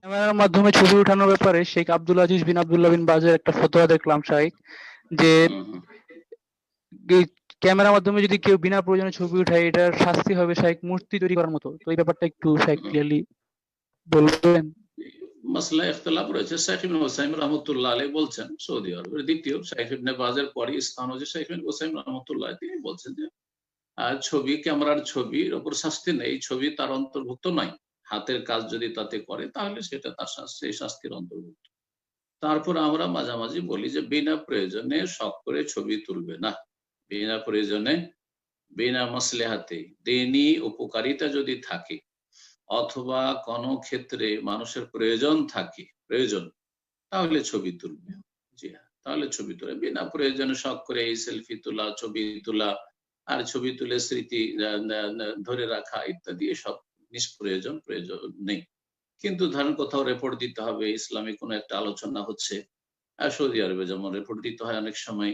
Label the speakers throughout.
Speaker 1: ক্যামেরার মাধ্যমে ছবি উঠানোর ব্যাপারে শেখ আব্দুল আজিজ বিন আব্দুল্লাহ বিন বাজের একটা ফতোয়া দেখলাম শাইখ যে ক্যামেরার মাধ্যমে যদি কেউ বিনা প্রয়োজনে ছবি উঠায়, এটার শাস্তি হবে শাইখ মূর্তি তৈরি করার মতো। তো এই ব্যাপারটা একটু শাইখ ক্লিয়ারলি বলবেন।
Speaker 2: মাসলা ইখতলাফ রয়েছে শেখ ইবনে ওসাইম রহমতুল্লাহ আলাই বলছেন, সৌদি আরবের দ্বিতীয় শেখ ইবনে বাজের পরে স্থান হচ্ছে শেখ ইবনে ওসাইম রহমতুল্লাহ তিনি বলছেন যে ছবি, ক্যামেরার ছবির ওপর শাস্তি নেই, ছবি তার অন্তর্ভুক্ত নয়। হাতের কাজ যদি তাতে করে, তাহলে সেটা তার সেই শাস্তির অন্তর্ভুক্ত। তারপর আমরা মাঝামাঝি বলি যে, বিনা প্রয়োজনে শখ করে ছবি তুলবে না। বিনা প্রয়োজনে, বিনা মাসলেহাতে দিনই উপকারিতা যদি থাকে, অথবা কোনো ক্ষেত্রে মানুষের প্রয়োজন থাকে, প্রয়োজন, তাহলে ছবি তুলবে। জি হ্যাঁ তাহলে ছবি তুলে। বিনা প্রয়োজনে শখ করে এই সেলফি তোলা, ছবি তোলা আর ছবি তুলে স্মৃতি ধরে রাখা ইত্যাদি সব নিষ্প্রয়োজন, প্রয়োজন নেই। কিন্তু ধরেন কোথাও রেপোর্ট দিতে হবে ইসলামিক কোনো একটা আলোচনা হচ্ছে সৌদি আরবে যেমন রেপোর্ট দিতে হয় অনেক সময়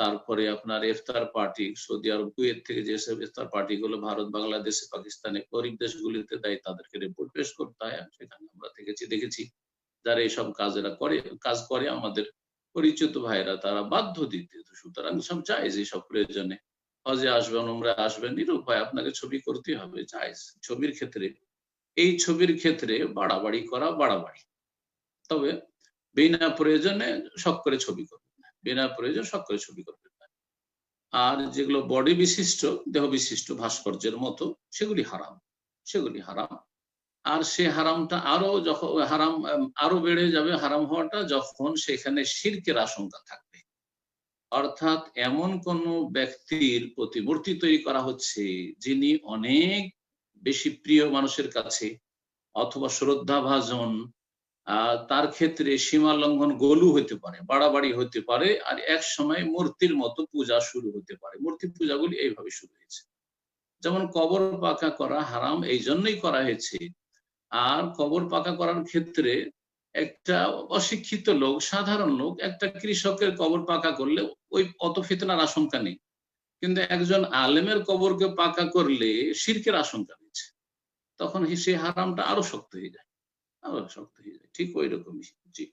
Speaker 2: তারপরে আপনার ইফতার পার্টি সৌদি আরব কুয়েত থেকে যেসব ইফতার পার্টি গুলো ভারত, বাংলাদেশে পাকিস্তানে গরিব দেশগুলিতে দেয়, তাদেরকে রিপোর্ট পেশ করতে হয় সেখানে আমরা দেখেছি দেখেছি যারা এইসব কাজেরা করে, কাজ করে আমাদের পরিচিত ভাইরা তারা বাধ্য দিতে, সুতরাং সব চাইজ এইসব প্রয়োজনে হজে আসবেন উমরা আসবেন, নিরুপায় আপনাকে ছবি করতে হবে চাইজ ছবির ক্ষেত্রে, এই ছবির ক্ষেত্রে বাড়াবাড়ি করা বাড়াবাড়ি। তবে বিনা প্রয়োজনে শখ করে ছবি করবেন না, বিনা প্রয়োজন শখ করে ছবি করবেন না। আর যেগুলো বডি বিশিষ্ট, দেহ বিশিষ্ট ভাস্কর্যের মতো, সেগুলি হারাম সেগুলি হারাম। আর সে হারামটা আরও যখন, হারাম, আরও বেড়ে যাবে হারাম হওয়াটা যখন সেখানে শিরকের আশঙ্কা থাকবে অর্থাৎ এমন কোন ব্যক্তির প্রতি মূর্তি তৈরি করা হচ্ছে যিনি অনেক বেশি প্রিয় মানুষের কাছে অথবা শ্রদ্ধাভাজন তার ক্ষেত্রে সীমা লঙ্ঘন গলু হতে পারে, বাড়াবাড়ি হতে পারে, আর এক সময় মূর্তির মতো পূজা শুরু হতে পারে। মূর্তি পূজাগুলি এইভাবে শুরু হয়েছে। যেমন কবর পাকা করা হারাম এই জন্যই করা হয়েছে। আর কবর পাকা করার ক্ষেত্রে একটা অশিক্ষিত লোক, সাধারণ লোক, একটা কৃষকের কবর পাকা করলে ওই অত ফিতনার আশঙ্কা নেই। কিন্তু একজন আলেমের কবরকে পাকা করলে শিরকের আশঙ্কা রয়েছে। তখন সেই হারামটা আরও শক্ত হয়ে যায়। আরও শক্ত হয়ে যায়। ঠিক ওই রকমই। জি।